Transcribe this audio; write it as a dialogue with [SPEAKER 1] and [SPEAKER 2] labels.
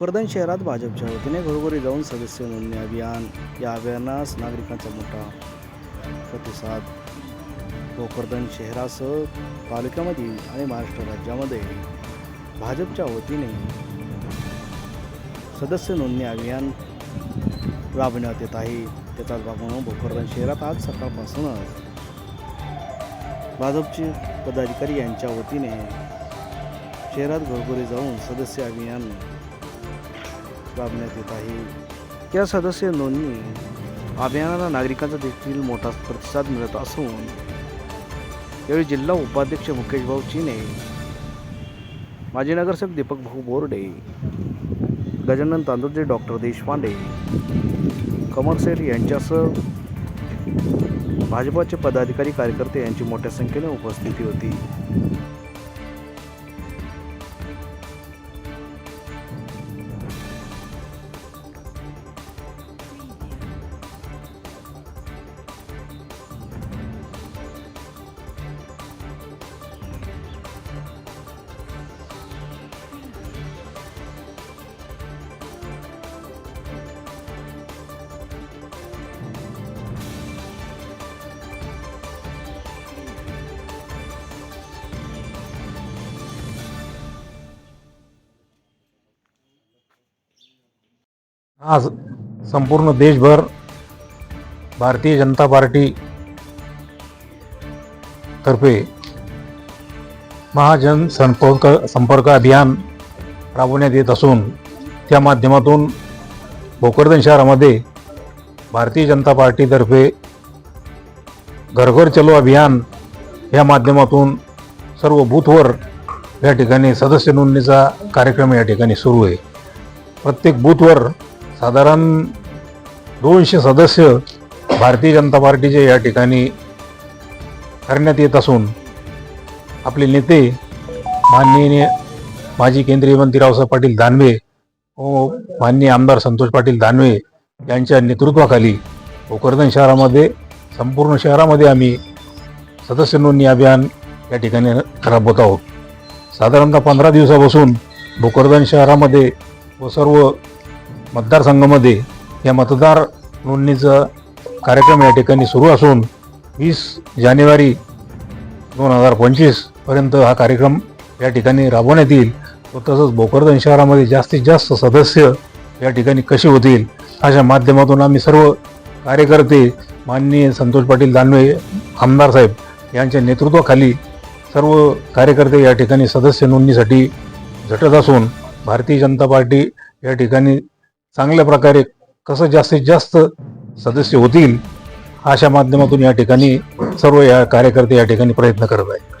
[SPEAKER 1] वर्धन शहरात भाजपच्या वतीने घरोघरी जाऊन सदस्य नोंदणी अभियान या अभियानास नागरिकांचा मोठा प्रतिसाद. भोकरदन शहरासह तालुक्यामध्ये आणि महाराष्ट्र राज्यामध्ये भाजपच्या वतीने सदस्य नोंदणी अभियान राबविण्यात येत आहे. त्याचाच भाग म्हणून भोकरदन शहरात आज सकाळपासूनच भाजपचे पदाधिकारी यांच्या वतीने शहरात घरोघरी जाऊन सदस्य अभियान राबविण्यात येत आहे या सदस्य नोंदणी अभियानाला नागरिकांचा देखील मोठा प्रतिसाद मिळत असून यावेळी जिल्हा उपाध्यक्ष मुकेश भाऊ चिने माजी नगरसेवक दीपक भाऊ बोर्डे गजानन तांदुर्जे डॉक्टर देशपांडे कमरसेठ यांच्यासह भाजपाचे पदाधिकारी कार्यकर्ते यांची मोठ्या संख्येने उपस्थिती होती.
[SPEAKER 2] आज संपूर्ण देशभर भारतीय जनता पार्टी तर्फे महाजन संपर्क संपर्क अभियान राबवण्यात येत असून त्या माध्यमातून भोकरदन शहरामध्ये भारतीय जनता पार्टीतर्फे घरघर चलो अभियान या माध्यमातून सर्व बूथवर या ठिकाणी सदस्य नोंदणीचा कार्यक्रम या ठिकाणी सुरू आहे. प्रत्येक बूथवर साधारण दोनशे सदस्य भारतीय जनता पार्टीचे या ठिकाणी करण्यात येत असून आपले नेते माननीय माजी केंद्रीय मंत्री रावसाहेब पाटील दानवे व माननीय आमदार संतोष पाटील दानवे यांच्या नेतृत्वाखाली भोकरदन शहरामध्ये संपूर्ण शहरामध्ये आम्ही सदस्य नोंदणी अभियान या ठिकाणी राबवत आहोत. साधारणतः पंधरा दिवसापासून भोकरदन शहरामध्ये व सर्व मतदारसंघामध्ये या मतदार नोंदणीचा कार्यक्रम या ठिकाणी सुरू असून वीस जानेवारी दोन हजार पंचवीसपर्यंत हा कार्यक्रम या ठिकाणी राबवण्यात येईल. व तसंच भोकरदन शहरामध्ये जास्तीत जास्त सदस्य या ठिकाणी कसे होतील अशा माध्यमातून आम्ही सर्व कार्यकर्ते माननीय संतोष पाटील दानवे आमदार साहेब यांच्या नेतृत्वाखाली सर्व कार्यकर्ते या ठिकाणी सदस्य नोंदणीसाठी झटत असून भारतीय जनता पार्टी या ठिकाणी चांगल्या प्रकारे कसं जास्तीत जास्त सदस्य होतील अशा माध्यमातून या ठिकाणी सर्व या कार्यकर्ते या ठिकाणी प्रयत्न करत आहेत.